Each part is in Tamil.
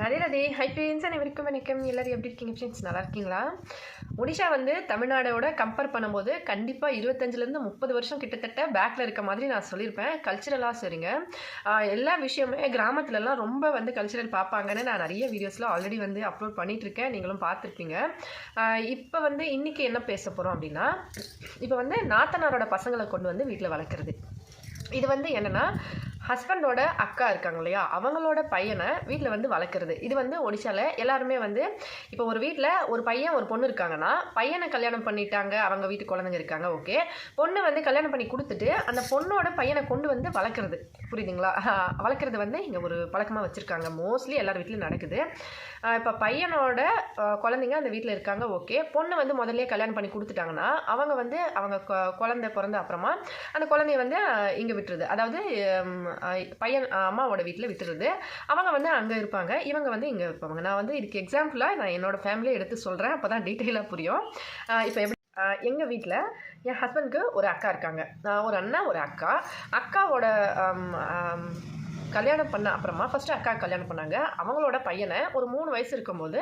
ரதே ரதே ஹை ஃப்ரெண்ட்ஸ் அனைவருக்கும் வணக்கம். எல்லோரும் எப்படி இருக்கீங்க? ஃப்ரெண்ட்ஸ் நல்லா இருக்கீங்களா? ஒடிஷா வந்து தமிழ்நாடோட கம்பேர் பண்ணும்போது கண்டிப்பாக இருபத்தஞ்சிலேருந்து முப்பது வருஷம் கிட்டத்தட்ட பேக்கில் இருக்க மாதிரி நான் சொல்லியிருப்பேன். கல்ச்சுரலாக சரிங்க. எல்லா விஷயமே கிராமத்துலலாம் ரொம்ப வந்து கல்ச்சுரல் பார்ப்பாங்கன்னு நான் நிறைய வீடியோஸில் ஆல்ரெடி வந்து அப்லோட் பண்ணிகிட்ருக்கேன் நீங்களும் பார்த்துருப்பீங்க. இப்போ வந்து இன்றைக்கி என்ன பேச போகிறோம் அப்படின்னா இப்போ வந்து நாத்தனாரோட பசங்களை கொண்டு வந்து வீட்டில் வளர்க்குறது. இது வந்து என்னென்னா ஹஸ்பண்டோட அக்கா இருக்காங்க இல்லையா? அவங்களோட பையனை வீட்டில் வந்து வளர்க்குறது. இது வந்து ஒடிஷாவில் எல்லாருமே வந்து இப்போ ஒரு வீட்டில் ஒரு பையன் ஒரு பொண்ணு இருக்காங்கன்னா பையனை கல்யாணம் பண்ணிட்டாங்க அவங்க வீட்டு குழந்தைங்க இருக்காங்க ஓகே. பொண்ணு வந்து கல்யாணம் பண்ணி கொடுத்துட்டு அந்த பொண்ணோட பையனை கொண்டு வந்து வளர்க்குறது. புரியுதுங்களா? வளர்க்குறது வந்து இங்கே ஒரு பழக்கமாக வச்சுருக்காங்க. மோஸ்ட்லி எல்லார் வீட்லையும் நடக்குது. இப்போ பையனோட குழந்தைங்க அந்த வீட்டில் இருக்காங்க ஓகே. பொண்ணு வந்து முதல்ல கல்யாணம் பண்ணி கொடுத்துட்டாங்கன்னா அவங்க வந்து அவங்க கொ- குழந்தை பிறந்த அப்புறமா அந்த குழந்தைய வந்து இங்கே விட்டுருது. அதாவது பையன் அம்மாவோட வீட்டில் விட்டுருது அவங்க வந்து அங்கே இருப்பாங்க. இவங்க வந்து இங்கே இருப்பாங்க. நான் வந்து இதுக்கு எக்ஸாம்பிளாக நான் என்னோடய ஃபேமிலியை எடுத்து சொல்கிறேன் அப்போ தான் டீட்டெயிலாக புரியும். இப்போ எப்படி எங்கள் வீட்டில் என் ஹஸ்பண்ட்க்கு ஒரு அக்கா இருக்காங்க. ஒரு அண்ணா ஒரு அக்கா. அக்காவோட கல்யாணம் பண்ண அப்புறமா ஃபஸ்ட்டு அக்கா கல்யாணம் பண்ணாங்க. அவங்களோட பையனை ஒரு மூணு வயசு இருக்கும்போது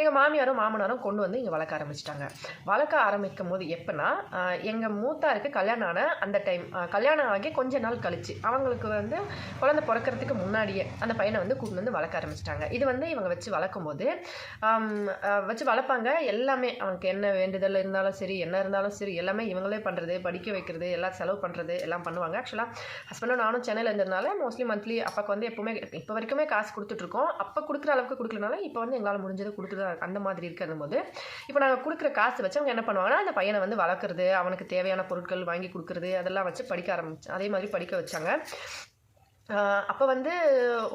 எங்கள் மாமியாரும் மாமனாரும் கொண்டு வந்து இங்கே வளர்க்க ஆரம்பிச்சிட்டாங்க. வளர்க்க ஆரம்பிக்கும் போது எப்போனா எங்கள் மூத்தாருக்கு கல்யாணம் ஆன அந்த டைம் கல்யாணம் ஆகி கொஞ்ச நாள் கழிச்சு அவங்களுக்கு வந்து குழந்தை பிறக்கறதுக்கு முன்னாடியே அந்த பையனை வந்து கூப்பிட்டு வந்து வளர்க்க ஆரம்பிச்சிட்டாங்க. இது வந்து இவங்க வச்சு வளர்க்கும் போது வச்சு வளர்ப்பாங்க. எல்லாமே அவனுக்கு என்ன வேண்டுதல் இருந்தாலும் சரி என்ன இருந்தாலும் சரி எல்லாமே இவங்களே பண்ணுறது படிக்க வைக்கிறது எல்லாம் செலவு பண்ணுறது எல்லாம் பண்ணுவாங்க. ஆக்சுவலாக ஹஸ்பண்டும் நானும் சென்னையில் இருந்ததுனால மோஸ்ட்லி மந்த்லி அப்பாவுக்கு வந்து எப்பவுமே இப்போ வரைக்குமே காசு கொடுத்துட்ருக்கோம். அப்போ கொடுக்குற அளவுக்கு கொடுக்கலனால இப்போ வந்து எங்களால் முடிஞ்சது கொடுத்துட்டு அந்த மாதிரி இருக்கிறது போது இப்போ நாங்கள் கொடுக்குற காசு வச்சு அவங்க என்ன பண்ணுவாங்கன்னா அந்த பையனை வந்து வளர்க்குறது அவனுக்கு தேவையான பொருட்கள் வாங்கி கொடுக்குறது அதெல்லாம் வச்சு படிக்க ஆரம்பிச்சு அதே மாதிரி படிக்க வச்சாங்க. அப்போ வந்து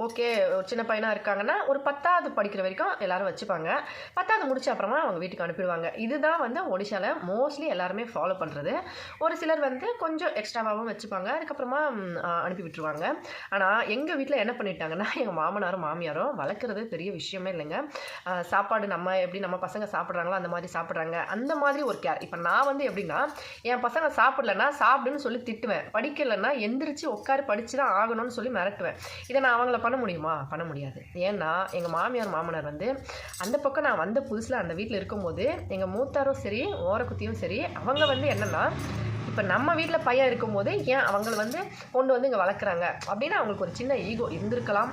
ஓகே ஒரு சின்ன பையனாக இருக்காங்கன்னா ஒரு பத்தாவது படிக்கிற வரைக்கும் எல்லாரும் வச்சுப்பாங்க. பத்தாவது முடிச்ச அப்புறமா அவங்க வீட்டுக்கு அனுப்பிடுவாங்க. இதுதான் வந்து ஒடிஷாவில் மோஸ்ட்லி எல்லாருமே ஃபாலோ பண்ணுறது ஒரு சிலர் வந்து கொஞ்சம் எக்ஸ்ட்ராவாகவும் வச்சுப்பாங்க. அதுக்கப்புறமா அனுப்பி விட்டுருவாங்க. ஆனால் எங்கள் வீட்டில் என்ன பண்ணிட்டாங்கன்னா எங்கள் மாமனாரும் மாமியாரும் வளர்க்குறது பெரிய விஷயமே இல்லைங்க. சாப்பாடு நம்ம எப்படி நம்ம பசங்க சாப்பிட்றாங்களோ அந்த மாதிரி சாப்பிட்றாங்க. அந்த மாதிரி ஒரு கேர் இப்போ நான் வந்து எப்படின்னா என் பசங்க சாப்பிட்லன்னா சாப்பிடுன்னு சொல்லி திட்டுவேன். படிக்கலைன்னா எந்திரிச்சு உட்காரு படிச்சு தான் ஆகணும்னு சொல்லி சொல்லி மிரட்டுவேன். இதை நான் அவங்கள பண்ண முடியுமா? பண்ண முடியாது. ஏன்னா எங்கள் மாமியார் மாமனார் வந்து அந்த பக்கம் நான் வந்த புதுசில் அந்த வீட்டில் இருக்கும்போது எங்கள் மூத்தாரும் சரி ஓரக்குத்தியும் சரி அவங்க வந்து என்னென்னா இப்போ நம்ம வீட்டில் பையன் இருக்கும்போது ஏன் அவங்கள வந்து கொண்டு வந்து இங்கே வளர்க்குறாங்க? அப்படின்னு அவங்களுக்கு ஒரு சின்ன ஈகோ இருந்திருக்கலாம்.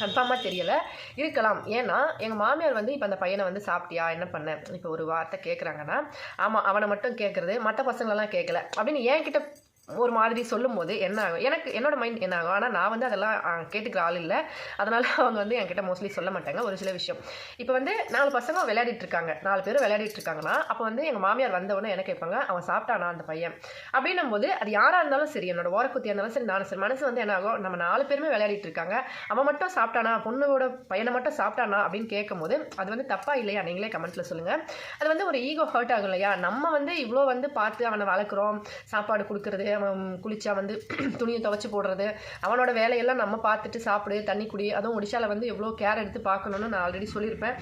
கன்ஃபார்மாக தெரியலை. இருக்கலாம். ஏன்னா எங்கள் மாமியார் வந்து இப்போ அந்த பையனை வந்து சாப்பிட்டியா? என்ன பண்ண? இப்போ ஒரு வார்த்தை கேட்குறாங்கன்னா ஆமாம் அவனை மட்டும் கேட்குறது மற்ற பசங்களெல்லாம் கேட்கல அப்படின்னு என்கிட்ட ஒரு மாதிரி சொல்லும்போது என்ன ஆகும்? எனக்கு என்னோட மைண்ட் என்ன ஆகும்? ஆனால் நான் வந்து அதெல்லாம் கேட்டுக்கிற ஆள் இல்லை. அதனால் அவங்க வந்து என்கிட்ட மோஸ்ட்லி சொல்ல மாட்டாங்க. ஒரு சில விஷயம். இப்போ வந்து நாலு பசங்க விளையாடிட்டு இருக்காங்க. நாலு பேர் விளையாடிட்டு இருக்காங்கன்னா அப்போ வந்து எங்கள் மாமியார் வந்தவொடனே என்ன கேட்பாங்க? அவன் சாப்பிட்டானா அந்த பையன்? அப்படின்னும் போது அது யாராக இருந்தாலும் சரி என்னோட ஓரக்குத்தியாக இருந்தாலும் சரி நானும் சரி. மனசு வந்து என்ன ஆகும்? நம்ம நாலு பேருமே விளையாடிட்டு இருக்காங்க. அவன் மட்டும் சாப்பிட்டானா? பொண்ணோட பையனை மட்டும் சாப்பிட்டானா? அப்படின்னு கேட்கும்போது அது வந்து தப்பா இல்லையா? நீங்களே கமெண்ட்டில் சொல்லுங்கள் அது வந்து ஒரு ஈகோ ஹர்ட் ஆகும் இல்லையா? நம்ம வந்து இவ்வளோ வந்து பார்த்து அவனை வளர்க்குறோம். சாப்பாடு கொடுக்கறது அவன் குளிச்சா வந்து துணியை துவச்சி போடுறது அவனோட வேலையெல்லாம் நம்ம பார்த்துட்டு சாப்பிடு தண்ணி குடி அதுவும் ஒடிஷாவில் வந்து எவ்வளோ கேர் எடுத்து பார்க்கணுன்னு நான் ஆல்ரெடி சொல்லியிருப்பேன்.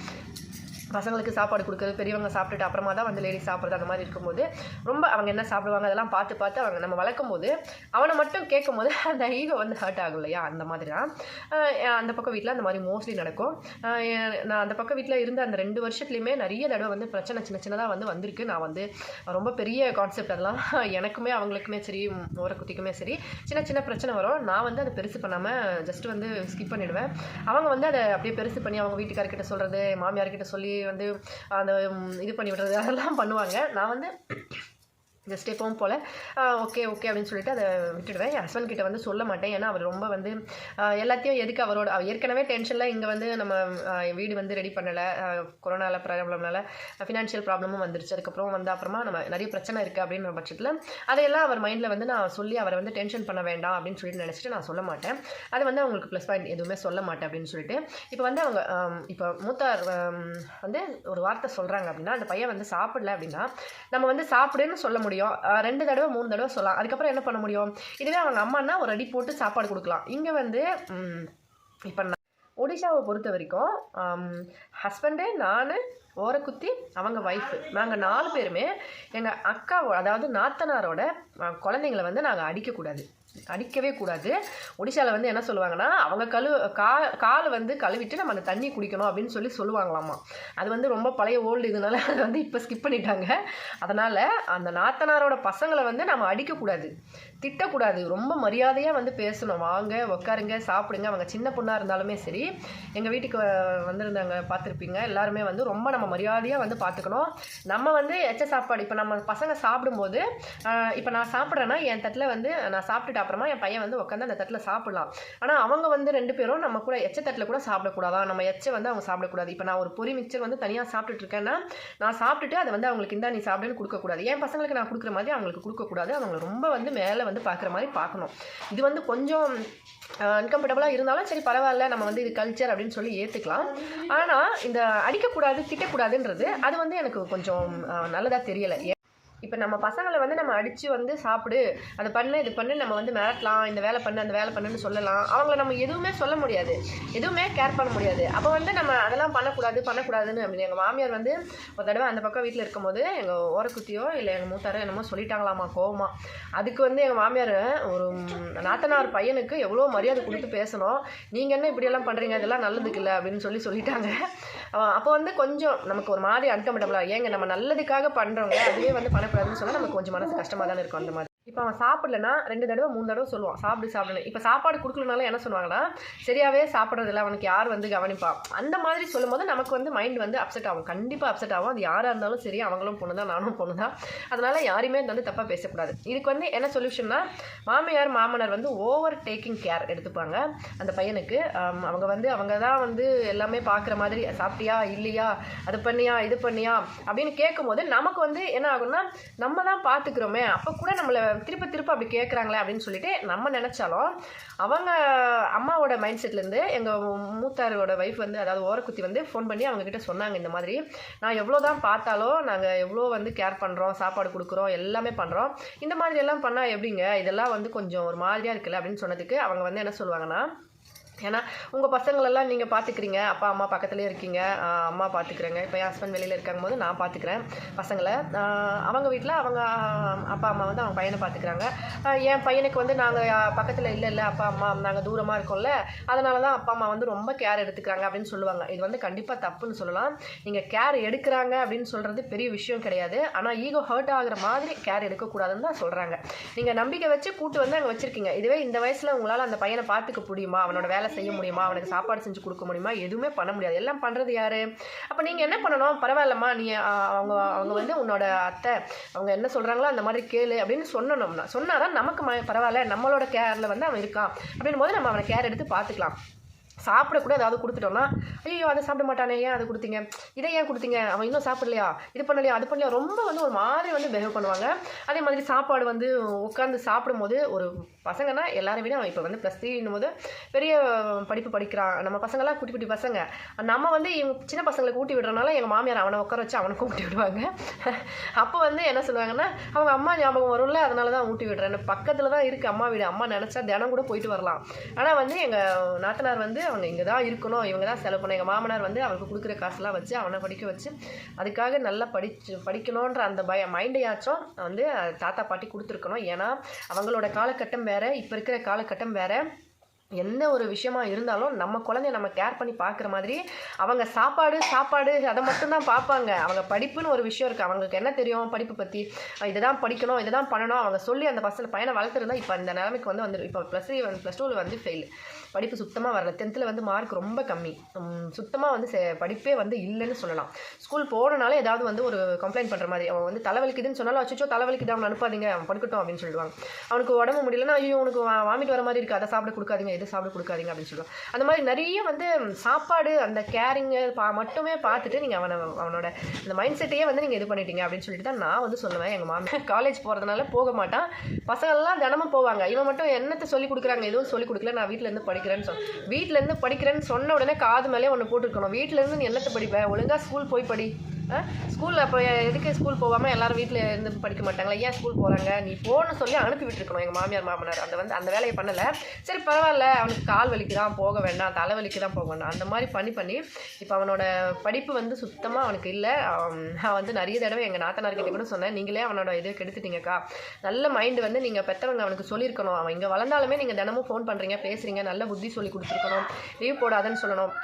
பசங்களுக்கு சாப்பாடு கொடுக்குறது பெரியவங்க சாப்பிட்டுட்டு அப்புறமா தான் வந்து லேடி சாப்பிட்றது அந்த மாதிரி இருக்கும்போது ரொம்ப அவங்க என்ன சாப்பிடுவாங்க அதெல்லாம் பார்த்து பார்த்து அவங்க நம்ம வளர்க்கும் போது அவனை மட்டும் கேட்கும் போது அந்த ஈகோ வந்து ஹர்ட் ஆகும் இல்லையா? அந்த மாதிரி தான் அந்த பக்கம் வீட்டில் அந்த மாதிரி மோஸ்ட்லி நடக்கும். நான் அந்த பக்கம் வீட்டில் இருந்த அந்த ரெண்டு வருஷத்துலையுமே நிறைய தடவை வந்து பிரச்சனை சின்ன சின்னதாக வந்து வந்திருக்கு. நான் வந்து ரொம்ப பெரிய கான்செப்ட் அதெல்லாம் எனக்குமே அவங்களுக்குமே சரி ஓர குட்டிக்குமே சரி சின்ன சின்ன பிரச்சனை வரும். நான் வந்து அதை பெருசு பண்ணாமல் ஜஸ்ட் வந்து ஸ்கிப் பண்ணிடுவேன். அவங்க வந்து அதை அப்படியே பெருசு பண்ணி அவங்க வீட்டுக்காரர்கிட்ட சொல்கிறது மாமியார்கிட்ட சொல்லி வந்து அந்த இது பண்ணி விடுறது அதெல்லாம் பண்ணுவாங்க. நான் வந்து ஜஸ்ட் எப்பவும் போல். ஓகே ஓகே அப்படின்னு சொல்லிட்டு அதை விட்டுடுவேன். என் ஹஸ்பண்ட் கிட்ட வந்து சொல்ல மாட்டேன். ஏன்னா அவர் ரொம்ப வந்து எல்லாத்தையும் எதுக்கு அவரோட அவர் ஏற்கனவே டென்ஷனில் இங்கே வந்து நம்ம வீடு வந்து ரெடி பண்ணலை. கொரோனாவில் ப்ராப்ளம்னால ஃபினான்ஷியல் ப்ராப்ளமும் வந்துருச்சு. அதுக்கப்புறம் வந்து அப்புறமா நம்ம நிறைய பிரச்சனை இருக்குது அப்படின்ற பட்சத்தில் அதையெல்லாம் அவர் மைண்டில் வந்து நான் சொல்லி அவரை வந்து டென்ஷன் பண்ண வேண்டாம் அப்படின்னு சொல்லிட்டு நினச்சிட்டு நான் சொல்ல மாட்டேன். அது வந்து அவங்களுக்கு ப்ளஸ் பாயிண்ட் எதுவுமே சொல்ல மாட்டேன் அப்படின்னு சொல்லிட்டு இப்போ வந்து அவங்க இப்போ மூத்தார் வந்து ஒரு வார்த்தை சொல்கிறாங்க அப்படின்னா அந்த பையன் வந்து சாப்பிடல அப்படின்னா நம்ம வந்து சாப்பிடுன்னு சொல்ல முடியும் முடியும். ரெண்டு தடவை மூணு தடவை சொல்லலாம். அதுக்கப்புறம் என்ன பண்ண முடியும்? இதுவே அவங்க அம்மானா ஒரு அடி போட்டு சாப்பாடு கொடுக்கலாம். இங்கே வந்து இப்போ ஒடிஷாவை பொறுத்த வரைக்கும் ஹஸ்பண்டு நான் ஓரக்குத்தி அவங்க ஒய்ஃபு நாங்கள் நாலு பேருமே எங்கள் அக்காவோட அதாவது நாத்தனாரோட குழந்தைங்களை குழந்தைங்கள வந்து நாங்கள் அடிக்கக்கூடாது. அடிக்கவே கூடாது. ஒடிஷாவில் வந்து என்ன சொல்லுவாங்கன்னா அவங்க கழு கா கால் வந்து கழுவிட்டு நம்ம அந்த தண்ணி குடிக்கணும் அப்படின்னு சொல்லி சொல்லுவாங்களாமா. அது வந்து ரொம்ப பழைய ஓல்டு இதனால அதை வந்து இப்போ ஸ்கிப் பண்ணிட்டாங்க. அதனால் அந்த நாத்தனாரோட பசங்களை வந்து நம்ம அடிக்கக்கூடாது. திட்டக்கூடாது. ரொம்ப மரியாதையாக வந்து பேசணும். வாங்க உட்காருங்க சாப்பிடுங்க. அவங்க சின்ன பொண்ணாக இருந்தாலுமே சரி எங்கள் வீட்டுக்கு வ- வந்திருந்தாங்க பார்த்துருப்பீங்க. எல்லாருமே வந்து ரொம்ப நம்ம மரியாதையாக வந்து பார்த்துக்கணும். நம்ம வந்து எச்ச சாப்பாடு இப்போ நம்ம பசங்க சாப்பிடும்போது இப்போ நான் சாப்பிட்றேன்னா என் தட்டில் வந்து நான் சாப்பிட்டுட்டு அப்புறமா என் பையன் வந்து உட்காந்து அந்த தட்டில் சாப்பிடலாம். ஆனால் அவங்க வந்து ரெண்டு பேரும் நம்ம கூட எச்ச தட்டில் கூட சாப்பிடக்கூடாதா? நம்ம எச்சை வந்து அவங்க சாப்பிடக்கூடாது. இப்போ நான் ஒரு பொரி மிக்சர் வந்து தனியாக சாப்பிட்டுட்டு இருக்கேன்னா நான் சாப்பிட்டுட்டு அதை வந்து அவங்களுக்கு இந்த நீ சாப்பிடுன்னு கொடுக்கக்கூடாது. என் பசங்களுக்கு நான் கொடுக்குற மாதிரி அவங்களுக்கு கொடுக்கக்கூடாது. அவங்க ரொம்ப வந்து மேலே வந்து பார்க்குற மாதிரி பார்க்கணும் இது வந்து கொஞ்சம் அன்கம்ஃபர்டபுளாக இருந்தாலும் சரி பரவாயில்ல நம்ம வந்து இது கல்ச்சர் அப்படின்னு சொல்லி ஏற்றுக்கலாம் ஆனால் இந்த அடிக்கக்கூடாது திட்டக்கூடாதுன்றது அது வந்து எனக்கு கொஞ்சம் நல்லதாக தெரியலை. இப்போ நம்ம பசங்களை வந்து நம்ம அடித்து வந்து சாப்பிடு அதை பண்ணு இது பண்ணு நம்ம வந்து மிரட்டலாம் இந்த வேலை பண்ணு அந்த வேலை பண்ணுன்னு சொல்லலாம். அவங்கள நம்ம எதுவுமே சொல்ல முடியாது. எதுவுமே கேர் பண்ண முடியாது. அப்போ வந்து நம்ம அதெல்லாம் பண்ணக்கூடாது பண்ணக்கூடாதுன்னு அப்படின்னு எங்கள் மாமியார் வந்து ஒரு தடவை அந்த பக்கம் வீட்டில் இருக்கும்போது எங்கள் ஓரக்குத்தியோ இல்லை எங்கள் மூத்தாரோ என்னமோ சொல்லிட்டாங்களாமா கோவமா. அதுக்கு வந்து எங்கள் மாமியார் ஒரு நாத்தனார் பையனுக்கு எவ்வளோ மரியாதை கொடுத்து பேசணும். நீங்கள் என்ன இப்படியெல்லாம் பண்ணுறீங்க இதெல்லாம் நல்லதுக்கு இல்லை அப்படின்னு சொல்லி சொல்லிட்டாங்க. அப்போ வந்து கொஞ்சம் நமக்கு ஒரு மாதிரி அன்கம்ஃபர்டபுளாக ஏங்க நம்ம நல்லதுக்காக பண்ணுறவங்க அதுவே வந்து பண்ணக்கூடாதுன்னு சொன்னால் நமக்கு கொஞ்சம் மனசு கஷ்டமாக தானே இருக்கும் அந்த மாதிரி. இப்போ அவன் சாப்பிடலன்னா ரெண்டு தடவை மூணு தடவை சொல்லுவான் சாப்பிடு சாப்பிடணும் இப்போ சாப்பாடு கொடுக்கலனாலும் என்ன சொல்லுவாங்கன்னா சரியாகவே சாப்பிட்றதில்ல அவனுக்கு யார் வந்து கவனிப்பா அந்த மாதிரி சொல்லும்போது நமக்கு வந்து மைண்ட் வந்து அப்செட் ஆகும். கண்டிப்பாக அப்செட் ஆகும். அது யாராக இருந்தாலும் சரி அவங்களும் பொண்ணு தான் நானும் பொண்ணு தான் அதனால் யாரையுமே வந்து தப்பாக பேசக்கூடாது. இதுக்கு வந்து என்ன சொல்யூஷன்னா மாமியார் மாமனார் வந்து ஓவர் டேக்கிங் கேர் எடுத்துப்பாங்க. அந்த பையனுக்கு அவங்க வந்து அவங்க தான் வந்து எல்லாமே பார்க்குற மாதிரி சாப்பிட்டியா இல்லையா அது பண்ணியா இது பண்ணியா அப்படின்னு கேட்கும்போது நமக்கு வந்து என்ன ஆகும்னா நம்ம தான் பார்த்துக்கிறோமே அப்போ கூட நம்மளை திருப்ப திருப்ப அப்படி கேட்குறாங்களே அப்படின்னு சொல்லிட்டு நம்ம நினச்சாலும் அவங்க அம்மாவோட மைண்ட் செட்லேருந்து எங்கள் மூத்தாரோட ஒய்ஃப் வந்து அதாவது ஓரக்குத்தி வந்து ஃபோன் பண்ணி அவங்கக்கிட்ட சொன்னாங்க இந்த மாதிரி. நான் எவ்வளோ தான் பார்த்தாலும் நாங்கள் எவ்வளோ வந்து கேர் பண்ணுறோம் சாப்பாடு கொடுக்குறோம் எல்லாமே பண்ணுறோம் இந்த மாதிரி எல்லாம் பண்ணால் எப்படிங்க? இதெல்லாம் வந்து கொஞ்சம் ஒரு மாதிரியாக இருக்குல்ல அப்படின்னு சொன்னதுக்கு அவங்க வந்து என்ன சொல்லுவாங்கன்னா ஏன்னா உங்கள் பசங்களெல்லாம் நீங்கள் பார்த்துக்கிறீங்க அப்பா அம்மா பக்கத்துலேயே இருக்கீங்க. அம்மா பார்த்துக்கிறேங்க இப்போ என் ஹஸ்பண்ட் வெளியில் இருக்காங்க போது நான் பார்த்துக்கிறேன் பசங்களை அவங்க வீட்டில் அவங்க அப்பா அம்மா வந்து அவங்க பையனை பார்த்துக்கிறாங்க என் பையனுக்கு வந்து நாங்கள் பக்கத்தில் இல்லை இல்லை. அப்பா அம்மா நாங்கள் தூரமாக இருக்கோம்ல. அதனால தான் அப்பா அம்மா வந்து ரொம்ப கேர் எடுத்துக்கிறாங்க அப்படின்னு சொல்லுவாங்க. இது வந்து கண்டிப்பாக தப்புன்னு சொல்லலாம். நீங்கள் கேர் எடுக்கிறாங்க அப்படின்னு சொல்கிறது பெரிய விஷயம் கிடையாது. ஆனால் ஈகோ ஹர்ட் ஆகுற மாதிரி கேர் எடுக்கக்கூடாதுன்னு தான் சொல்கிறாங்க நீங்கள் நம்பிக்கை வச்சு கூட்டு வந்து அங்கே வச்சுருக்கீங்க. இதுவே இந்த வயசில் உங்களால் அந்த பையனை பார்த்துக்க முடியுமா? அவனோட வேலை செய்ய முடியுமா? அவனுக்கு சாப்பாடு செஞ்சு கொடுக்க முடியுமா? எதுவுமே பண்ண முடியாது. எல்லாம் பண்ணுறது யார்? அப்போ நீங்கள் என்ன பண்ணணும்? பரவாயில்லம்மா நீ அவங்க அவங்க வந்து உன்னோட அத்தை அவங்க என்ன சொல்கிறாங்களோ அந்த மாதிரி கேளு அப்படின்னு சொன்னோம்னா சொன்னாதான் நமக்கு ம- பரவாயில்ல. நம்மளோட கேரில் வந்து அவன் இருக்கான். அப்படின்னும் போது நம்ம அவனை கேர் எடுத்து பார்த்துக்கலாம். சாப்பிடக்கூட ஏதாவது கொடுத்துட்டோம்னா ஐயோ அதை சாப்பிட மாட்டானே ஏன் அதை கொடுத்தீங்க? இதை ஏன் கொடுத்தீங்க? அவன் இன்னும் சாப்பிடலையா? இது பண்ணலையா? அது பண்ணலையா? ரொம்ப வந்து ஒரு மாதிரி வந்து பிஹேவ் பண்ணுவாங்க. அதே மாதிரி சாப்பாடு வந்து உட்காந்து சாப்பிடும்போது ஒரு பசங்கன்னா எல்லாரும் விட இப்போ வந்து ப்ளஸ் த்ரீன்னும் போது பெரிய படிப்பு படிக்கிறான் நம்ம பசங்களாம் குட்டி குட்டி பசங்க. நம்ம வந்து இவங்க சின்ன பசங்களை கூட்டி விடுறதுனால எங்கள் மாமியார் அவனை உட்கார வச்சு அவனுக்கும் கூட்டி விடுவாங்க. அப்போ வந்து என்ன சொல்லுவாங்கன்னா அவங்க அம்மா ஞாபகம் வரும்ல அதனால தான் ஊட்டி விடுறேன் பக்கத்தில் தான் இருக்குது அம்மா வீடு. அம்மா நினச்சா தினம் கூட போயிட்டு வரலாம். ஆனால் வந்து எங்கள் நாத்தனார் வந்து அவங்க இங்கே தான் இருக்கணும் இவங்க தான் செலவு பண்ண எங்கள் மாமனார் வந்து அவனுக்கு கொடுக்குற காசுலாம் வச்சு அவனை படிக்க வச்சு அதுக்காக நல்லா படிச்சு படிக்கணுன்ற அந்த பய மைண்டையாச்சும் வந்து தாத்தா பாட்டி கொடுத்துருக்கணும். ஏன்னா அவங்களோட காலகட்டம் வேறு இப்போ இருக்கிற காலகட்டம் வேறு. எந்த ஒரு விஷயமா இருந்தாலும் நம்ம குழந்தைய நம்ம கேர் பண்ணி பார்க்குற மாதிரி அவங்க சாப்பாடு சாப்பாடு அதை மட்டும்தான் பார்ப்பாங்க. அவங்க படிப்புன்னு ஒரு விஷயம் இருக்குது அவங்களுக்கு என்ன தெரியும் படிப்பு பற்றி இதை தான் படிக்கணும் இதை தான் பண்ணணும். அவங்க சொல்லி அந்த பசங்க பையனை வளர்த்துருந்தா இப்போ இந்த நிலைமைக்கு வந்து வந்துடும் இப்போ ப்ளஸ் த்ரீ வந்து ப்ளஸ் டூவில் வந்து ஃபெயில் படிப்பு சுத்தமாக வரல. டென்த்தில் வந்து மார்க் ரொம்ப கம்மி. சுத்தமாக வந்து படிப்பே வந்து இல்லைன்னு சொல்லலாம். ஸ்கூல் போனனால ஏதாவது வந்து ஒரு கம்ப்ளைண்ட் பண்ணுற மாதிரி. அவன் வந்து தலைவலிக்குதுன்னு சொன்னாலும் அச்சோ தலைவலிக்குது? அவன் அனுப்பாதீங்க அவன் படுக்கட்டும் அப்படின்னு சொல்லுவாங்க அவனுக்கு உடம்பு முடியலன்னா ஐயோ உனக்கு வாமிட் வர மாதிரி இருக்குது அதை சாப்பிட கொடுக்காதீங்க. இது சாப்பிட கொடுக்காதீங்க அப்படின்னு சொல்லுவாங்க. அந்த மாதிரி நிறைய வந்து சாப்பாடு அந்த கேரிங்கு பா மட்டுமே பார்த்துட்டு நீங்கள் அவனை அவனோட அந்த மைண்ட் செட்டையே வந்து நீங்கள் இது பண்ணிட்டீங்க அப்படின்னு சொல்லிட்டு தான் நான் வந்து சொல்லுவேன் எங்கள் மாமா. காலேஜ் போகிறதுனால போக மாட்டான். பசங்கள்லாம் தினமும் போவாங்க. இவன் மட்டும் என்னத்தை சொல்லி கொடுக்குறாங்க எதுவும் சொல்லி கொடுக்கல. நான் வீட்டிலேருந்து படிக்கிறேன்னு சொன்ன வீட்டிலேருந்து படிக்கிறேன்னு சொன்ன உடனே காது மேலே ஒன்று போட்டுருக்கணும். வீட்டிலேருந்து நீ என்னத்தை படிப்பேன் ஒழுங்காக ஸ்கூல் போய் படி. ஸ்கூலில் அப்போ எதுக்கு ஸ்கூல் போகாமல் எல்லாரும் வீட்டில் இருந்து படிக்க மாட்டாங்களா? ஏன் ஸ்கூல் போகிறாங்க நீ போன்னு சொல்லி அனுப்பி விட்டுருக்கணும் எங்கள் மாமியார் மாமனார். அந்த வந்து அந்த வேலையை பண்ணலை. சரி பரவாயில்ல. அவனுக்கு கால் வலிக்கு தான் போக வேண்டாம். தலைவலிக்கு தான் போக வேண்டாம். அந்த மாதிரி பண்ணி பண்ணி இப்போ அவனோட படிப்பு வந்து சுத்தமாக அவனுக்கு இல்லை. நான் வந்து நிறைய தடவை எங்கள் நாத்தனார்கிட்ட கூட சொன்னேன் நீங்களே அவனோட இதை கெடுத்துட்டீங்கக்கா. நல்ல மைண்டு வந்து நீங்கள் பெற்றவங்க அவனுக்கு சொல்லியிருக்கணும். அவன் இங்கே வளர்ந்தாலுமே நீங்கள் தினமும் ஃபோன் பண்ணுறீங்க பேசுகிறீங்க நல்ல புத்தி சொல்லி கொடுத்துருக்கணும். லீவ் போடாதன்னு சொல்லணும்.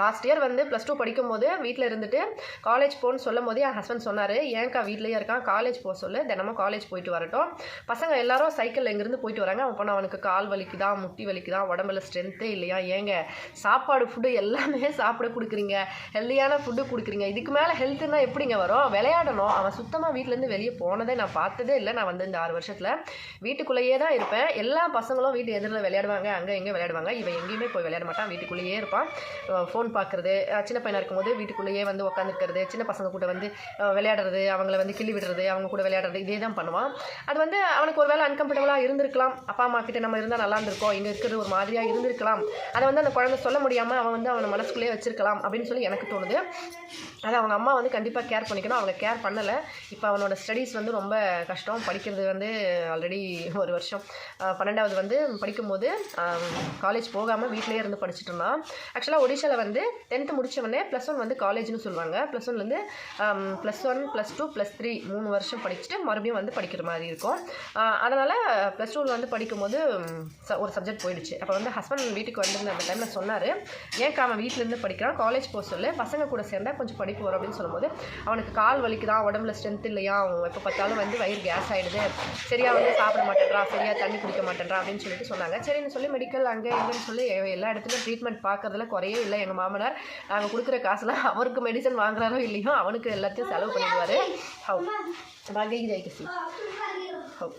லாஸ்ட் இயர் வந்து ப்ளஸ் டூ படிக்கும்போது வீட்டில் இருந்துட்டு காலேஜ் போகணும்னு சொல்லும் போது என் ஹஸ்பண்ட் சொன்னார் ஏன்க்கா வீட்லேயே இருக்கான்? காலேஜ் போக சொல்லு. தினமும் காலேஜ் போயிட்டு வரட்டும். பசங்க எல்லாரும் சைக்கிள் எங்கேருந்து போயிட்டு வராங்க. அவன் போனால் அவனுக்கு கால் வலிக்குதா முட்டி வலிக்குதா உடம்புல ஸ்ட்ரென்த்தே இல்லையா? ஏங்க சாப்பாடு ஃபுட்டு எல்லாமே சாப்பிட கொடுக்குறீங்க. ஹெல்த்தியான ஃபுட்டு கொடுக்குறீங்க. இதுக்கு மேலே ஹெல்த்துனா எப்படிங்க வரும்? விளையாடணும். அவன் சுத்தமாக வீட்டிலேருந்து வெளியே போனதே நான் பார்த்ததே இல்லை. நான் வந்து இந்த ஆறு வருஷத்தில் வீட்டுக்குள்ளேயே தான் இருப்பேன். எல்லா பசங்களும் வீட்டு எதிரில் விளையாடுவாங்க அங்கே எங்கே விளையாடுவாங்க. இவன் எங்கேயுமே போய் விளையாட மாட்டான். வீட்டுக்குள்ளேயே இருப்பான். ஃபோன் பார்க்குறது சின்ன பையனாக இருக்கும்போது வீட்டுக்குள்ளேயே வந்து உட்காந்துருக்கிறது சின்ன பசங்க கூட வந்து விளையாடுறது அவங்கள வந்து கிள்ளி விடுறது அவங்க கூட விளையாடுறது இதே தான் பண்ணுவான். அது வந்து அவனுக்கு ஒரு வேளை அன்கம்ஃபர்டபுளாக இருந்திருக்கலாம். அப்பா அம்மா கிட்ட நம்ம இருந்தால் நல்லா இருந்திருக்கோம். இங்கே இருக்கிறது ஒரு மாதிரியாக இருந்திருக்கலாம். அதை வந்து அந்த குழந்தை சொல்ல முடியாமல் அவன் வந்து அவனை மனசுக்குள்ளேயே வச்சிருக்கலாம் அப்படின்னு சொல்லி எனக்கு தோணுது. அது அவங்க அம்மா வந்து கண்டிப்பாக கேர் பண்ணிக்கணும். அவங்க கேர் பண்ணலை. இப்போ அவனோட ஸ்டடீஸ் வந்து ரொம்ப கஷ்டம். படிக்கிறது வந்து ஆல்ரெடி ஒரு வருஷம். பன்னெண்டாவது வந்து படிக்கும்போது காலேஜ் போகாமல் வீட்டிலேயே இருந்து படிச்சுட்டு இருந்தான். ஆக்சுவலாக ஒடிஷாவில் வந்து டென்த்து முடிச்சவொடனே ப்ளஸ் ஒன் வந்து காலேஜ்னு சொல்லுவாங்க. ப்ளஸ் ஒன்லேருந்து plus one plus two plus three மூணு வருஷம் படிச்சுட்டு மறுபடியும் வந்து படிக்கிற மாதிரி இருக்கும். அதனால் ப்ளஸ் டூவில் வந்து படிக்கும்போது ச- ஒரு சப்ஜெக்ட் போயிடுச்சு. அப்போ வந்து ஹஸ்பண்ட் வீட்டுக்கு வந்திருந்த அந்த டைமில் சொன்னார் ஏன் அவன் வீட்டிலேருந்து படிக்கிறான்? காலேஜ் போக சொல்லு. பசங்க கூட சேர்ந்தா கொஞ்சம் படிப்பு வரும். அப்படின்னு சொல்லும்போது அவனுக்கு கால் வலிக்குதான் உடம்புல ஸ்ட்ரென்த் இல்லையா? அவன் எப்போ பார்த்தாலும் வந்து வயிறு கேஸ் ஆகிடுது சரியாக வந்து சாப்பிட மாட்டேன்றான் சரியாக தண்ணி குடிக்க மாட்டேன்றான் அப்படின்னு சொல்லிட்டு சொன்னாங்க. சரின்னு சொல்லி மெடிக்கல் அங்கே இங்கேன்னு சொல்லி எல்லா இடத்துலையும் ட்ரீட்மெண்ட் பார்க்குறதுல குறையே இல்லை. எங்கள் மாமனார். நாங்கள் கொடுக்குற காசுலாம் அவருக்கு மெடிசன் வாங்குறாரோ இல்லையோ அவனுக்கு எல்லாத்தையும் செலவு பண்ணிடுவார். ஹவு. பாகி ஜெயகசி ஹவு.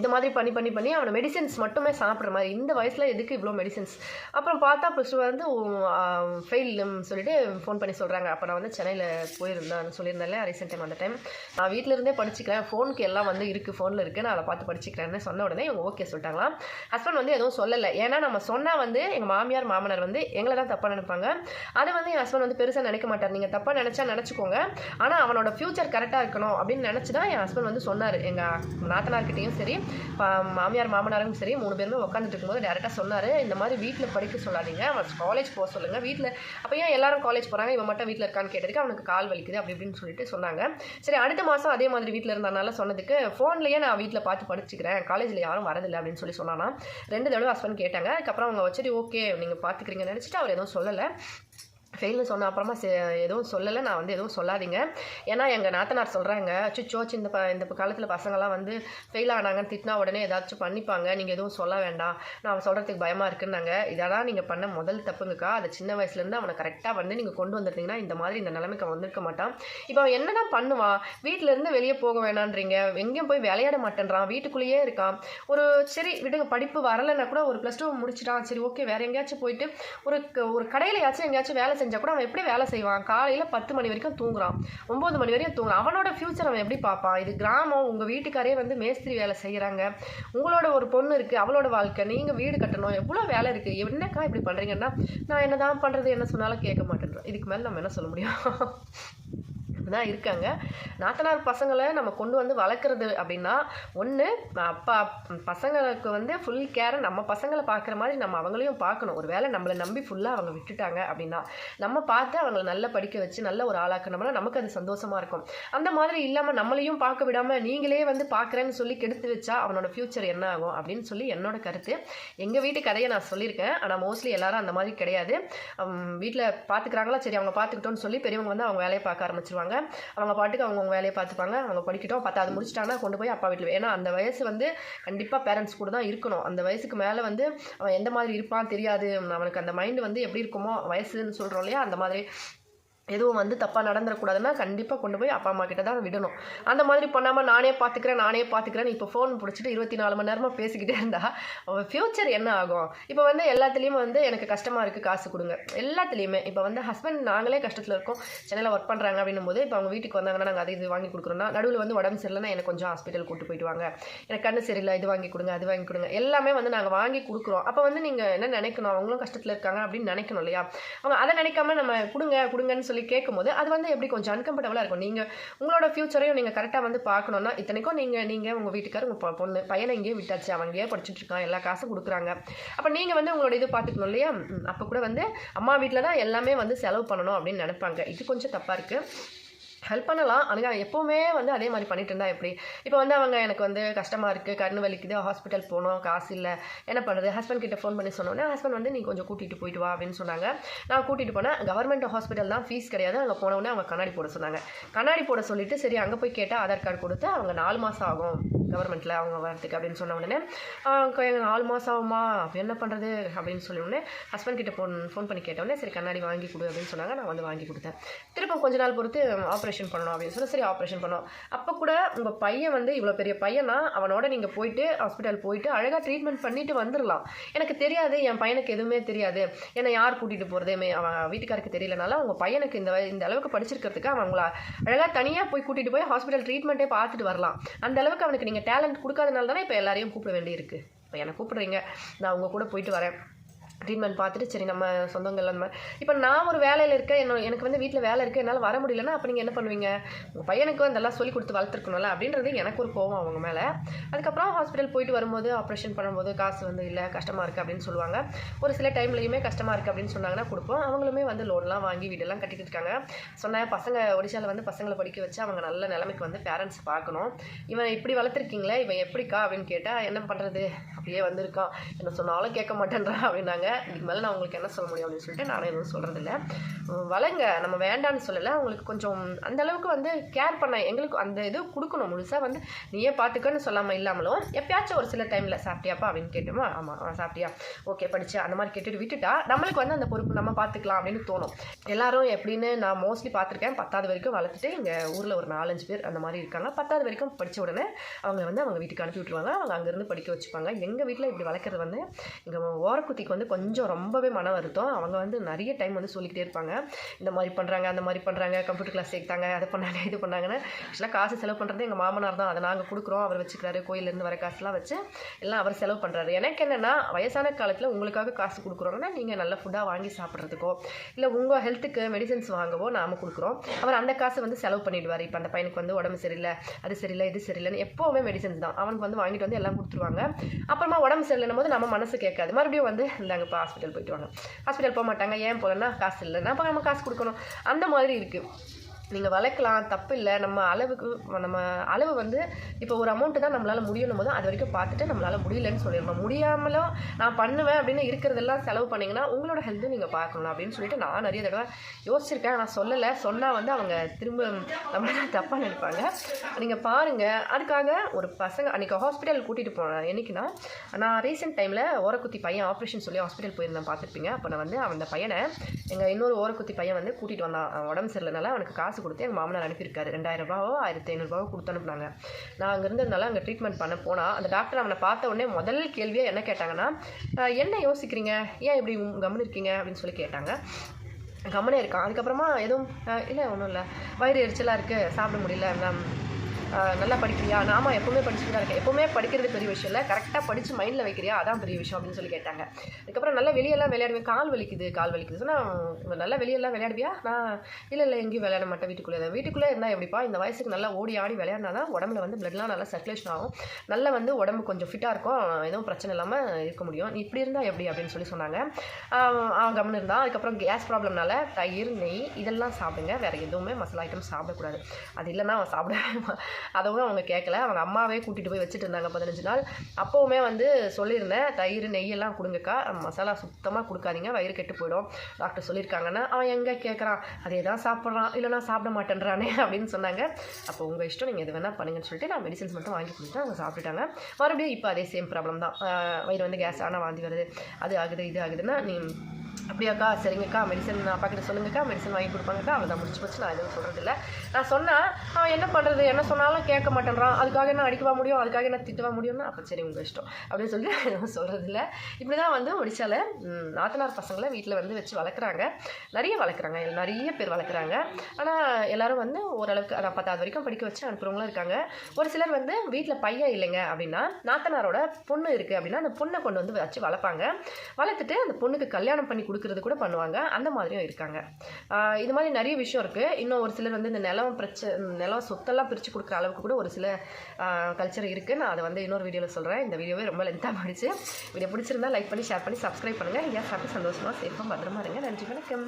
இது மாதிரி பண்ணி பண்ணி பண்ணி அவனை மெடிசின்ஸ் மட்டுமே சாப்பிட்ற மாதிரி. இந்த வயசில் எதுக்கு இவ்வளோ மெடிசின்ஸ் அப்புறம் பார்த்தா ப்ளஸ் டூ வந்து ஃபெயில்னு சொல்லிட்டு ஃபோன் பண்ணி சொல்கிறாங்க அப்போ நான் வந்து சென்னையில் போயிருந்தேன் சொல்லியிருந்தேன்ல ரீசெண்ட் டைம் அந்த டைம் நான் வீட்டில் இருந்தே படிச்சுக்கிறேன். ஃபோனுக்கு எல்லாம் வந்து இருக்குது ஃபோனில் இருக்குது நான் அதை பார்த்து படிச்சுக்கிறேன்னு சொன்ன உடனே இவங்க ஓகே சொல்லிட்டாங்களாம். ஹஸ்பண்ட் வந்து எதுவும் சொல்லலை. ஏன்னா நம்ம சொன்னால் வந்து எங்கள் மாமியார் மாமனார் வந்து எங்களை தான் தப்பாக நினைப்பாங்க. அதை வந்து என் ஹஸ்பண்ட் வந்து பெருசாக நினைக்க மாட்டார். நீங்கள் தப்பாக நினச்சா நினச்சிக்கோங்க. ஆனால் அவனோட ஃப்யூச்சர் கரெக்டாக இருக்கணும் அப்படின்னு நினச்சி தான் என் ஹஸ்பண்ட் வந்து சொன்னார். எங்கள் நாத்தனார்கிட்டையும் சரி மாமியார் மாமனாரும் சரி மூணு பேருமே உட்காந்துட்டு இருக்கும்போது டேரெக்டாக சொன்னார் இந்த மாதிரி வீட்டில் படிக்க சொல்லாதீங்க அவன் காலேஜ் போக சொல்லுங்கள் வீட்டில் அப்போ ஏன் எல்லாரும் காலேஜ் போகிறாங்க இவன் மட்டும் வீட்டில் இருக்கான்னு கேட்டதுக்கு அவனுக்கு கால் வலிக்குது அப்படி இப்படின்னு சொல்லிட்டு சொன்னாங்க. சரி அடுத்த மாதம் அதே மாதிரி வீட்டில் இருந்தனால சொன்னதுக்கு ஃபோன்லேயே நான் வீட்டில் பார்த்து படிச்சுக்கிறேன் காலேஜில் யாரும் வரதில்லை அப்படின்னு சொல்லி சொன்னானா. ரெண்டு தடவை ஹஸ்பண்ட் கேட்டாங்க அதுக்கப்புறம் அவங்க சரி ஓகே நீங்கள் பார்த்துக்கிறீங்கன்னு நினச்சிட்டு அவர் எதுவும் சொல்லலை. ஃபெயில்னு சொன்ன அப்புறமா எதுவும் சொல்லலை. நான் வந்து எதுவும் சொல்லாதீங்க. ஏன்னா எங்கள் நாத்தனார் சொல்கிறாங்க சுச்சோ இந்த ப இந்த காலத்தில் பசங்களாம் வந்து ஃபெயில் ஆனாங்கன்னு திட்டினா உடனே ஏதாச்சும் பண்ணிப்பாங்க. நீங்கள் எதுவும் சொல்ல வேண்டாம். நான் சொல்கிறதுக்கு பயமாக இருக்குன்னாங்க. இதெல்லாம் நீங்கள் பண்ண முதல் தப்புங்கக்கா. அதை சின்ன வயசுலேருந்து அவனை கரெக்டாக வந்து நீங்கள் கொண்டு வந்துருந்தீங்கன்னா இந்த மாதிரி இந்த நிலைமைக்கு அவன் வந்திருக்க மாட்டான். இப்போ அவன் என்ன தான் பண்ணுவான் வீட்டிலேருந்து வெளியே போக வேணான்றீங்க. எங்கேயும் போய் விளையாட மாட்டேன்றான். வீட்டுக்குள்ளேயே இருக்கான். ஒரு சரி விடுங்க படிப்பு வரலைன்னா கூட ஒரு ப்ளஸ் டூ முடிச்சிட்டான். சரி ஓகே வேறு எங்கேயாச்சும் போயிட்டு ஒரு ஒரு கடையிலயாச்சும் எங்கேயாச்சும் வேலை செஞ்சால் கூட அவன் எப்படி வேலை செய்வான்? காலையில் பத்து மணி வரைக்கும் தூங்குறான். ஒம்பது மணி வரைக்கும் தூங்குறான். அவனோட ஃப்யூச்சர் அவன் எப்படி பார்ப்பான்? இது கிராமம் உங்கள் வீட்டுக்காரே வந்து மேஸ்திரி வேலை செய்கிறாங்க உங்களோட ஒரு பொண்ணு இருக்குது அவளோட வாழ்க்கை நீங்கள் வீடு கட்டணும் எவ்வளோ வேலை இருக்குது என்னக்கா இப்படி பண்ணுறீங்கன்னா நான் என்ன தான் பண்ணுறது என்ன சொன்னாலும் கேட்க மாட்டேன்றோம் இதுக்கு மேலே நம்ம என்ன சொல்ல முடியும்? தான் இருக்காங்க. நாத்தனார் பசங்களை நம்ம கொண்டு வந்து வளர்க்குறது அப்படின்னா ஒன்று அப்பா பசங்களுக்கு வந்து ஃபுல் கேரை நம்ம பசங்களை பார்க்குற மாதிரி நம்ம அவங்களையும் பார்க்கணும். ஒரு வேளை நம்மளை நம்பி ஃபுல்லாக அவங்க விட்டுட்டாங்க அப்படின்னா நம்ம பார்த்து அவங்கள நல்லா படிக்க வச்சு நல்ல ஒரு ஆளாக்கணும்னா நமக்கு அது சந்தோஷமாக இருக்கும். அந்த மாதிரி இல்லாமல் நம்மளையும் பார்க்க விடாமல் நீங்களே வந்து பார்க்குறேன்னு சொல்லி கெடுத்து வச்சா அவனோட ஃப்யூச்சர் என்ன ஆகும் அப்படின்னு சொல்லி என்னோட கருத்து. எங்கள் வீட்டு கதையை நான் சொல்லியிருக்கேன். ஆனால் மோஸ்ட்லி எல்லாரும் அந்த மாதிரி கிடையாது. வீட்டில் பார்த்துக்கிறாங்களா? சரி அவங்க பார்த்துக்கிட்டோன்னு சொல்லி பெரியவங்க வந்து அவங்க வேலையை பார்க்க ஆரம்பிச்சிருவாங்க. அவங்க பாட்டுக்கு அவங்கவுங்க வேலையை பார்த்துப்பாங்க. அவங்க படிக்கட்டும். பத்தாவது முடிச்சிட்டாங்கன்னா கொண்டு போய் அப்பா வீட்டில் ஏன்னா அந்த வயசு வந்து கண்டிப்பாக பேரண்ட்ஸ் கூட தான் இருக்கணும். அந்த வயசுக்கு மேலே வந்து அவன் எந்த மாதிரி இருப்பான் தெரியாது. அவனுக்கு அந்த மைண்டு வந்து எப்படி இருக்குமோ வயசுன்னு சொல்கிறோம் இல்லையா? அந்த மாதிரி எதுவும் வந்து தப்பாக நடந்துடக்கூடாதுன்னா கண்டிப்பாக கொண்டு போய் அப்பா அம்மா கிட்ட தான் விடணும். அந்த மாதிரி பண்ணாமல் நானே பார்த்துக்கிறேன் நானே பார்த்துக்கிறேன் இப்போ ஃபோன் பிடிச்சிட்டு இருபத்தி நாலு மணி நேரமாக பேசிக்கிட்டே இருந்தா அவன் ஃப்யூச்சர் என்ன ஆகும்? இப்போ வந்து எல்லாத்துலேயுமே வந்து எனக்கு கஷ்டமாக இருக்குது காசு கொடுங்க. எல்லாத்துலேயுமே. இப்போ வந்து ஹஸ்பண்ட் நாங்களே கஷ்டத்தில் இருக்கோம். சென்னையில் ஒர்க் பண்ணுறாங்க அப்படின்னும் போது இப்போ அவங்க வீட்டுக்கு வந்தாங்கன்னா நாங்கள் அதை இது வாங்கி கொடுக்குறோம்னா நடுவில் வந்து உடம்பு சரியில்லைன்னா எனக்கு கொஞ்சம் ஹாஸ்பிட்டல் கூட்டு போயிட்டு வாங்க எனக்கு கண்ணு சரியில்லை இது வாங்கி கொடுங்க அது வாங்கி கொடுங்க. எல்லாமே வந்து நாங்கள் வாங்கி கொடுக்குறோம். அப்போ வந்து நீங்கள் என்ன நினைக்கணும்? அவங்களும் கஷ்டத்தில் இருக்காங்க அப்படின்னு நினைக்கணும் இல்லையா? அவங்க அதை நினைக்காம நம்ம கொடுங்க கொடுங்கன்னு சொல்லி சொல்லி கேட்கும்போது அது வந்து எப்படி கொஞ்சம் அன்கம்ஃபர்டபுளாக இருக்கும். நீங்கள் உங்களோட ஃப்யூச்சரையும் நீங்கள் கரெக்டாக வந்து பார்க்கணுன்னா இத்தனைக்கும் நீங்கள் நீங்கள் உங்கள் வீட்டுக்காரர் உங்கள் பொண்ணு பையனை இங்கேயே விட்டாச்சு. அவன் இங்கேயே படிச்சுட்டு இருக்கான். எல்லா காசும் கொடுக்குறாங்க. அப்போ நீங்கள் வந்து உங்களோட இது பார்த்துக்கணும் இல்லையா? அப்போ கூட வந்து அம்மா வீட்டில் தான் எல்லாமே வந்து செலவு பண்ணணும் அப்படின்னு நினைப்பாங்க. இது கொஞ்சம் தப்பாக இருக்குது ஹெல்ப் பண்ணலாம். ஆனால் எப்போவுமே வந்து அதே மாதிரி பண்ணிட்டு இருந்தா எப்படி? இப்போ வந்து அவங்க எனக்கு வந்து கஷ்டமாக இருக்குது கண்ணு வலிக்குது. ஹாஸ்பிட்டல் போகணும் காசு இல்லை. என்ன பண்ணுறது ஹஸ்பண்ட் கிட்ட ஃபோன் பண்ணி சொன்னோன்னே ஹஸ்பண்ட் வந்து நீ கொஞ்சம் கூட்டிகிட்டு போயிட்டு வா அப்படின்னு சொன்னாங்க. நான் கூட்டிகிட்டு போனேன். கவர்மெண்ட் ஹாஸ்பிட்டல் தான் ஃபீஸ் கிடையாது. அங்கே போனவுடனே அவங்க கண்ணாடி போட சொன்னாங்க. கண்ணாடி போட சொல்லிட்டு சரி அங்கே போய் கேட்டால் ஆதார் கார்டு கொடுத்து அவங்க நாலு மாதம் ஆகும். கவர்மெண்ட்டில் அவங்க வரத்துக்கு அப்படின்னு சொன்ன உடனே எங்கள் நாலு மாதம் ஆகுமா அப்போ என்ன பண்ணுறது அப்படின்னு சொல்லி உடனே ஹஸ்பண்ட் கிட்ட ஃபோன் ஃபோன் பண்ணி கேட்டோடனே சரி கண்ணாடி வாங்கி கொடு அப்படின்னு சொன்னாங்க. நான் வந்து வாங்கி கொடுத்தேன். திரும்ப கொஞ்ச நாள் பொறுத்து ஆப்ரேஷன் பண்ணணும் அப்படின்னு சொல்லி சரி ஆப்ரேஷன் பண்ணோம் அப்போ கூட உங்கள் பையன் வந்து இவ்வளோ பெரிய பையனா? அவனோட நீங்கள் போயிட்டு ஹாஸ்பிட்டல் போயிட்டு அழகாக ட்ரீட்மெண்ட் பண்ணிட்டு வந்துடலாம் எனக்கு தெரியாது என் பையனுக்கு எதுவுமே தெரியாது. என்னை யார் கூட்டிகிட்டு போகிறதே அவன் வீட்டுக்காருக்கு தெரியலனால உங்கள் பையனுக்கு இந்த இந்த அளவுக்கு படிச்சிருக்கிறதுக்கு அவங்கள அழகாக தனியாக போய் கூட்டிகிட்டு போய் ஹாஸ்பிட்டல் ட்ரீட்மெண்ட்டே பார்த்துட்டு வரலாம். அந்த அளவுக்கு அவனுக்கு நீங்கள் டேலண்ட் கொடுக்காதனால தானே இப்போ எல்லாரையும் கூப்பிட வேண்டியிருக்கு. இப்போ என்னை கூப்பிடுறீங்க. நான் உங்கள் கூட போயிட்டு வரேன். ட்ரீட்மெண்ட் பார்த்துட்டு சரி நம்ம சொந்தங்கள் அந்த மாதிரி இப்போ நான் ஒரு வேலையில் இருக்கேன் என்ன எனக்கு வந்து வீட்டில் வேலை இருக்குது என்னால் வர முடியலன்னா அப்போ நீங்கள் என்ன பண்ணுவீங்க? உங்கள் பையனுக்கு அதெல்லாம் சொல்லி கொடுத்து வளர்த்துருக்கணும்ல அப்படின்றது எனக்கு ஒரு கோவம் அவங்க மேலே. அதுக்கப்புறம் ஹாஸ்பிட்டல் போயிட்டு வரும்போது ஆப்ரேஷன் பண்ணும்போது காசு வந்து இல்லை கஷ்டமாக இருக்குது அப்படின்னு சொல்லுவாங்க. ஒரு சில டைம்லையுமே கஷ்டமாக இருக்குது அப்படின்னு சொன்னாங்கன்னா கொடுப்போம். அவங்களுமே வந்து லோன்லாம் வாங்கி வீடெல்லாம் கட்டிட்டு இருக்காங்க. சொன்னேன் பசங்க ஒடிஷாவில் வந்து பசங்களை படிக்க வச்சு அவங்க நல்ல நிலைமைக்கு வந்து பேரண்ட்ஸ் பார்க்கணும். இவன் இப்படி வளர்த்துருக்கீங்களே இவன் எப்படிக்கா அப்படின்னு கேட்டால் என்ன பண்ணுறது அப்படியே வந்திருக்கான். என்ன சொன்னாலும் கேட்க மாட்டேன்றான் அப்படின்னாங்க. இதுக்கு மேலே நான் உங்களுக்கு என்ன சொல்ல முடியும் அப்படின்னு சொல்லிட்டு நானும் எதுவும் சொல்கிறதில்ல வளங்க. நம்ம வேண்டான்னு சொல்லலை. அவங்களுக்கு கொஞ்சம் அந்த அளவுக்கு வந்து கேர் பண்ண எங்களுக்கு அந்த இது கொடுக்கணும். முழுசாக வந்து நீயே பார்த்துக்கன்னு சொல்லாமல் இல்லாமலும் எப்பயாச்சும் ஒரு சில டைமில் சாப்பிட்டியாப்பா அப்படின்னு கேட்டோமா? ஆமாம் சாப்பிட்டியா? ஓகே படிச்சு. அந்த மாதிரி கேட்டுட்டு விட்டுட்டா நம்மளுக்கு வந்து அந்த பொறுப்பு நம்ம பார்த்துக்கலாம் அப்படின்னு தோணும். எல்லாரும் எப்படின்னு நான் மோஸ்ட்லி பார்த்துருக்கேன் பத்தாவது வரைக்கும் வளர்த்துட்டு எங்கள் ஊரில் ஒரு நாலஞ்சு பேர் அந்த மாதிரி இருக்காங்க. பத்தாவது வரைக்கும் படித்த உடனே அவங்க வந்து அவங்க வீட்டுக்கு அனுப்பி விட்டுருவாங்க. அவங்க அங்கேருந்து படிக்க வச்சுப்பாங்க. எங்கள் வீட்டில் இப்படி வளர்க்குறது வந்து எங்கள் ஓரக்குத்திக்கு வந்து கொஞ்சம் ரொம்பவே மன வருத்தம். அவங்க வந்து நிறைய டைம் வந்து சொல்லிக்கிட்டே இருப்பாங்க. இந்த மாதிரி பண்ணுறாங்க அந்த மாதிரி பண்ணுறாங்க கம்ப்யூட்டர் கிளாஸ் சேர்த்தாங்க அதை பண்ணாங்க இது பண்ணாங்கன்னு. ஆக்சுவலாக காசு செலவு பண்ணுறது எங்கள் மாமனார் தான். அதை நாங்கள் கொடுக்குறோம். அவர் வச்சுக்கிறாரு. கோயிலேருந்து வர காசுலாம் வச்சு எல்லாம் அவர் செலவு பண்ணுறாரு எனக்கு என்னென்னா வயசான காலத்தில் உங்களுக்காக காசு கொடுக்குறோங்கன்னா நீங்கள் நல்ல ஃபுட்டாக வாங்கி சாப்பிட்றதுக்கோ இல்லை உங்கள் ஹெல்த்துக்கு மெடிசன்ஸ் வாங்கவோ நாம கொடுக்குறோம். அவர் அந்த காசை வந்து செலவு பண்ணிடுவார். இப்போ அந்த பையனுக்கு வந்து உடம்பு சரியில்லை அது சரியில்லை இது சரியில்லைன்னு எப்போவுமே மெடிசன்ஸ் தான். அவனுக்கு வந்து வாங்கிட்டு வந்து எல்லாம் கொடுத்துருவாங்க. அப்புறமா உடம்பு சரியில்லைன்னும் போது நம்ம மனசு கேட்காது. மறுபடியும் வந்து இந்தாங்க இப்போ ஹாஸ்பிட்டல் போயிட்டு வாங்க. ஹாஸ்பிட்டல் போக மாட்டாங்க ஏன் போகலன்னா காசு இல்லைன்னா அப்போ நம்ம காசு கொடுக்கணும். அந்த மாதிரி இருக்குது நீங்கள் வளர்க்கலாம் தப்பு இல்லை. நம்ம அளவுக்கு நம்ம அளவு வந்து இப்போ ஒரு அமௌண்ட்டு தான் நம்மளால் முடியணும் போது அது வரைக்கும் பார்த்துட்டு நம்மளால் முடியலன்னு சொல்லிடணும் முடியாமலோ நான் பண்ணுவேன் அப்படின்னு இருக்கிறதெல்லாம் செலவு பண்ணிங்கன்னா உங்களோட ஹெல்த்தும் நீங்கள் பார்க்கணும் அப்படின்னு சொல்லிட்டு நான் நிறைய தடவை யோசிச்சிருக்கேன். நான் சொல்லலை. சொன்னால் வந்து அவங்க திரும்ப நம்மளால் தப்பாக நினைப்பாங்க. நீங்கள் பாருங்கள் அதுக்காக ஒரு பசங்க அன்றைக்கி ஹாஸ்பிட்டல் கூட்டிகிட்டு போனேன் என்னைக்குன்னா நான் ரீசெண்ட் டைமில் ஓரக்குத்தி பையன் ஆப்ரேஷன் சொல்லி ஹாஸ்பிட்டல் போயிருந்தேன் பார்த்துருப்பீங்க. அப்போ நான் வந்து அந்த பையனை எங்கள் இன்னொரு ஓரக்குத்தி பையன் வந்து கூட்டிகிட்டு வந்தான். உடம்பு சரியில்லைனால அவனுக்கு காசு கொடுத்து எங்கள் மாமனார் அனுப்பியிருக்காரு. ரெண்டாயிரம் ரூபாவோ ஆயிரத்தி ஐநூறுபாவோ கொடுத்து அனுப்புனாங்க. நான் அங்கே இருந்ததுனால அங்கே ட்ரீட்மெண்ட் பண்ண போனால் அந்த டாக்டர் அவனை பார்த்த உடனே முதல் கேள்வியாக என்ன கேட்டாங்கன்னா என்ன யோசிக்கிறீங்க? ஏன் இப்படி கம்முன்னு இருக்கீங்க? அப்படின்னு சொல்லி கேட்டாங்க. கம்மனே இருக்கான். அதுக்கப்புறமா எதுவும் இல்லை ஒன்றும் இல்லை. வயிறு எரிச்சலாக இருக்குது சாப்பிட முடியல. நல்லா படிக்கிறியா? நாம எப்போவுமே படிச்சுட்டு தான் இருக்கேன். எப்போவுமே படிக்கிறது பெரிய விஷயம் இல்லை. கரெக்டாக படித்து மைண்டில் வைக்கிறியா? அதான் பெரிய விஷயம் அப்படின்னு சொல்லி கேட்டாங்க. அதுக்கப்புறம் நல்லா வெளியெல்லாம் விளையாடுவேன். கால் வலிக்குது கால் வலிக்குது. சொன்னால் நல்லா வெளியெல்லாம் விளையாடுவியா? நான் இல்லை இல்லை எங்கேயும் விளையாட மாட்டேன் வீட்டுக்குள்ளே தான். வீட்டுக்குள்ளே இருந்தால் எப்படிப்பா? இந்த வயசுக்கு நல்லா ஓடி ஆடி விளையாடினா தான் உடம்புல வந்து பிளட்லாம் நல்லா சர்க்குலேஷன் ஆகும். நல்லா வந்து உடம்பு கொஞ்சம் ஃபிட்டாக இருக்கும். எதுவும் பிரச்சனை இல்லாமல் இருக்க முடியும். நீ இப்படி இருந்தால் எப்படி அப்படின்னு சொல்லி சொன்னாங்க. அவன் கவனம் இருந்தான் அதுக்கப்புறம் கேஸ் ப்ராப்ளம்னால தயிர் நெய் இதெல்லாம் சாப்பிடுங்க. வேறு எதுவுமே மசாலா ஐட்டம் சாப்பிடக்கூடாது. அது இல்லைன்னா அவன் சாப்பிட அதவும் அவங்க கேட்கல. அவங்க அம்மாவே கூட்டிகிட்டு போய் வச்சுட்டு இருந்தாங்க பதினஞ்சு நாள். அப்போவுமே வந்து சொல்லியிருந்தேன் தயிர் நெய்யெல்லாம் கொடுங்கக்கா. மசாலா சுத்தமாக கொடுக்காதீங்க வயிறு கெட்டு போயிடும். டாக்டர் சொல்லியிருக்காங்கன்னா அவன் எங்கே கேட்குறான் அதே தான் சாப்பிட்றான். இல்லைனா சாப்பிட மாட்டேன்றானே அப்படின்னு சொன்னாங்க. அப்போ உங்கள் இஷ்டம் நீங்கள் எது வேணால் பண்ணுங்கன்னு சொல்லிட்டு நான் மெடிசன்ஸ் மட்டும் வாங்கி கொடுத்துட்டு அவங்க சாப்பிட்டுட்டாங்க. மறுபடியும் இப்போ அதே சேம் ப்ராப்ளம் தான். வயிறு வந்து கேஸ் ஆனால் வாந்தி வருது. அது ஆகுது இது ஆகுதுன்னா நீ அப்படியாக்கா சரிங்கக்கா மெடிசன் அப்பா கிட்ட சொல்லுங்கக்கா மெடிசன் வாங்கி கொடுப்பாங்கக்கா அவள் தான் முடிச்சு போச்சு. நான் எதுவும் சொல்கிறதில்ல நான் சொன்னேன் அவன் என்ன பண்ணுறது என்ன சொன்னாலும் கேட்க மாட்டேன்றான். அதுக்காக என்ன அடிக்கவா முடியும்? அதுக்காக என்ன திட்டவா முடியும்னா? அப்போ சரி உங்கள் இஷ்டம். அப்படின்னு சொல்லி நான் எதுவும் சொல்கிறதில்ல இப்படி தான் வந்து ஒடிசாவில் நாத்தனார் பசங்களை வீட்டில் வந்து வச்சு வளர்க்குறாங்க. நிறைய வளர்க்குறாங்க. நிறைய பேர் வளர்க்குறாங்க. ஆனால் எல்லோரும் வந்து ஓரளவுக்கு அதான் பத்தாவது வரைக்கும் படிக்க வச்சு அனுப்புகிறவங்களும் இருக்காங்க. ஒரு சிலர் வந்து வீட்டில் பையன் இல்லைங்க அப்படின்னா நாத்தனாரோட பொண்ணு இருக்குது அப்படின்னா அந்த பொண்ணை கொண்டு வந்து வச்சு வளர்ப்பாங்க. வளர்த்துட்டு அந்த பொண்ணுக்கு கல்யாணம் பண்ணி கொடுக்கறது கூட பண்ணுவாங்க. அந்த மாதிரியும் இருக்காங்க. இது மாதிரி நிறைய விஷயம் இருக்குது இன்னும் ஒரு சிலர் வந்து இந்த நிலம் பிரச்சனை நிலம் சொத்தெல்லாம் பிரித்து கொடுக்குற அளவுக்கு கூட ஒரு சில கல்ச்சர் இருக்குது நான் அதை வந்து இன்னொரு வீடியோவில் சொல்கிறேன் இந்த வீடியோவே ரொம்ப லென்த்தாக மாடிச்சு. வீடியோ பிடிச்சிருந்தா லைக் பண்ணி ஷேர் பண்ணி சப்ஸ்கிரைப் பண்ணுங்கள் எங்கேயா சாப்பிட்டு சந்தோஷமாக சேஃபாக பத்திரமா இருங்க. நன்றி வணக்கம்.